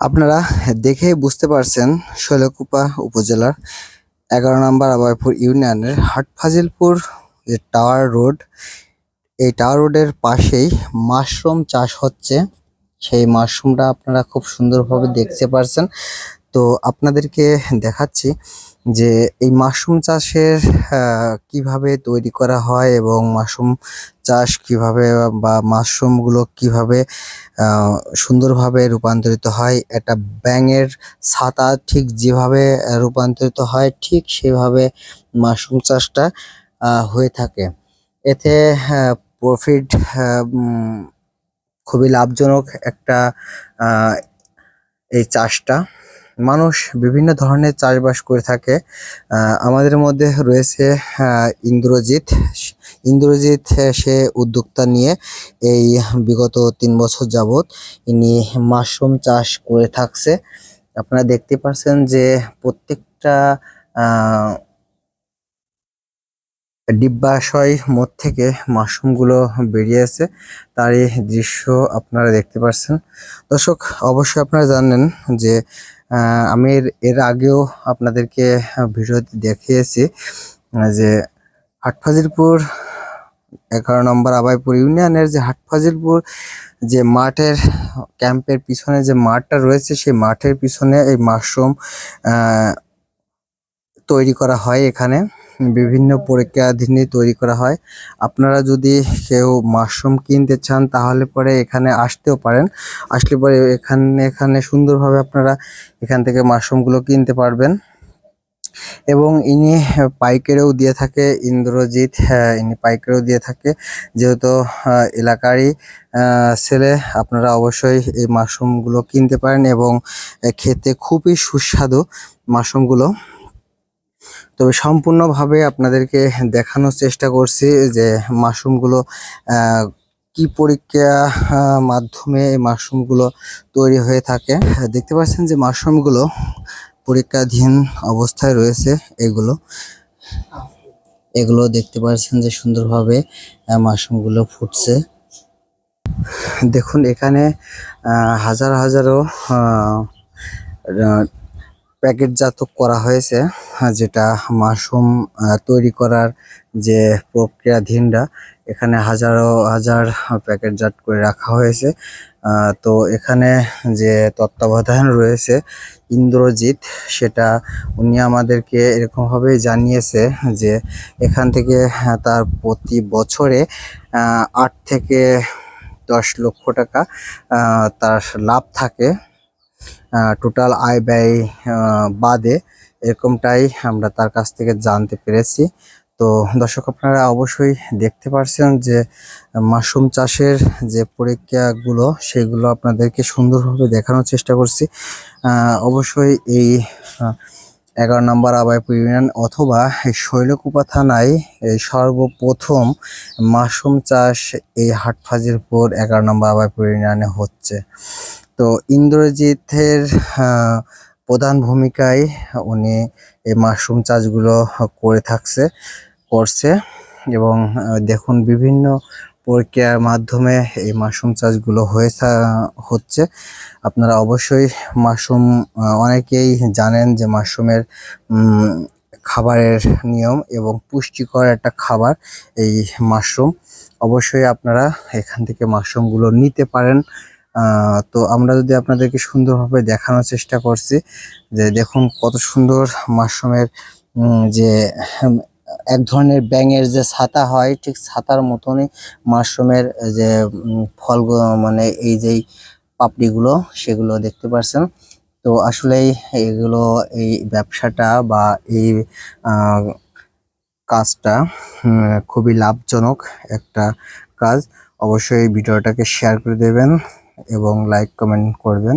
আপনারা দেখেই বুঝতে পারছেন শৈলকুপা উপজেলার এগারো নম্বর আবাইপুর ইউনিয়নের হাটফাজিলপুর যে টাওয়ার রোড, এই টাওয়ার রোডের পাশেই মাশরুম চাষ হচ্ছে। সেই মাশরুমটা আপনারা খুব সুন্দরভাবে দেখতে পারছেন। তো আপনাদেরকে দেখাচ্ছি যে এই মাশরুম চাষের কীভাবে তৈরি করা হয় এবং মাশরুম চাষ কীভাবে বা মাশরুমগুলো কীভাবে সুন্দরভাবে রূপান্তরিত হয়। একটা ব্যাঙের ছাতা ঠিক যেভাবে রূপান্তরিত হয়, ঠিক সেভাবে মাশরুম চাষটা হয়ে থাকে। এতে প্রফিট খুবই লাভজনক একটা এই চাষটা। মানুষ বিভিন্ন ধরনের চাষবাস করে থাকে। আমাদের মধ্যে রয়েছে ইন্দ্রজিৎ। ইন্দ্রজিৎ সে উদ্যোক্তা নিয়ে এই বিগত তিন বছর যাবৎ ইনি মাশরুম চাষ করে থাকছে। আপনারা দেখতে পাচ্ছেন যে প্রত্যেকটা ডিব্বাশয় মদ থেকে মাশরুমগুলো বেরিয়েছে তার এই দৃশ্য আপনারা দেখতে পাচ্ছেন দর্শক, অবশ্যই আপনারা জানেন যে আমি এর আগেও আপনাদেরকে ভিডিওতে দেখিয়েছি যে হাটফাজিলপুর এগারো নম্বর আবাইপুর ইউনিয়নের যে হাটফাজিলপুর যে মাঠের ক্যাম্পের পিছনে যে মাঠটা রয়েছে, সেই মাঠের পিছনে এই মাশরুম তৈরি করা হয় এখানে। বিভিন্ন পরীক্ষাধীনে তৈরি করা হয়। আপনারা যদি কেউ মাশরুম কিনতে চান, তাহলে পরে এখানে আসতেও পারেন। আসলে পরে এখানে এখানে সুন্দরভাবে আপনারা এখান থেকে মাশরুমগুলো কিনতে পারবেন। এবং ইনি পাইকারিও দিয়ে থাকে ইন্দ্রজিৎ হ্যাঁ, ইনি পাইকারিও দিয়ে থাকে। যেহেতু এলাকারই ছেলে আপনারা অবশ্যই এই মাশরুমগুলো কিনতে পারেন এবং খেতে খুবই সুস্বাদু মাশরুমগুলো। তবে সম্পূর্ণভাবে আপনাদেরকে দেখানোর চেষ্টা করছি যে মাশরুমগুলো কি পরীক্ষা মাধ্যমে এই মাশরুমগুলো তৈরি হয়ে থাকে। দেখতে পাচ্ছেন যে মাশরুমগুলো পরীক্ষাধীন অবস্থায় রয়েছে এগুলো। এগুলো দেখতে পাচ্ছেন যে সুন্দরভাবে মাশরুমগুলো ফুটছে। দেখুন এখানে হাজার হাজারও প্যাকেটজাত করা হয়েছে যেটা মাশরুম তৈরি করার যে প্রক্রিয়াধীনটা এখানে হাজারো, হাজার প্যাকেটজাত করে রাখা হয়েছে। তো এখানে যে তত্ত্বাবধান রয়েছে ইন্দ্রজিৎ, সেটা উনি আমাদেরকে এরকমভাবে জানিয়েছে যে এখান থেকে তার প্রতি বছরে আট থেকে দশ লক্ষ টাকা তার লাভ থাকে। টোটাল আয় ব্যয় বাদে এরকমটাই আমরা তার কাছ থেকে জানতে পেরেছি। তো দর্শক, আপনারা অবশ্যই দেখতে পারছেন যে মাশরুম চাষের যে পরীক্ষাগুলো সেগুলো আপনাদেরকে সুন্দরভাবে দেখানোর চেষ্টা করছি। অবশ্যই এই এগারো নম্বর আবাইপুর ইউনিয়ন অথবা এই শৈলকুপা থানায় এই সর্বপ্রথম মাশরুম চাষ এই হাটফাজিলপুর এগারো নম্বর আবাইপুর ইউনিয়নে হচ্ছে। তো ইন্দ্রজিতের প্রধান ভূমিকায় উনি এই মাশরুম চাষগুলো করে থাকছে, করছে এবং দেখুন বিভিন্ন প্রক্রিয়ার মাধ্যমে এই মাশরুম চাষগুলো হয়ে হচ্ছে। আপনারা অবশ্যই মাশরুম অনেকেই জানেন যে মাশরুমের খাবারের নিয়ম এবং পুষ্টিকর একটা খাবার এই মাশরুম। অবশ্যই আপনারা এখান থেকে মাশরুমগুলো নিতে পারেন। তো আমরা যদি আপনাদেরকে সুন্দরভাবে দেখানোর চেষ্টা করছি যে দেখুন কত সুন্দর মাশরুমের যে এক ধরনের ব্যাঙের যে ছাতা হয়, ঠিক ছাতার মতনই মাশরুমের যে ফলগুলো মানে এই যেই পাপড়িগুলো সেগুলো দেখতে পাচ্ছেন তো আসলেই এগুলো এই ব্যবসাটা বা এই কাজটা খুবই লাভজনক একটা কাজ। অবশ্যই ভিডিওটাকে শেয়ার করে দেবেন। এবং লাইক কমেন্ট করবেন।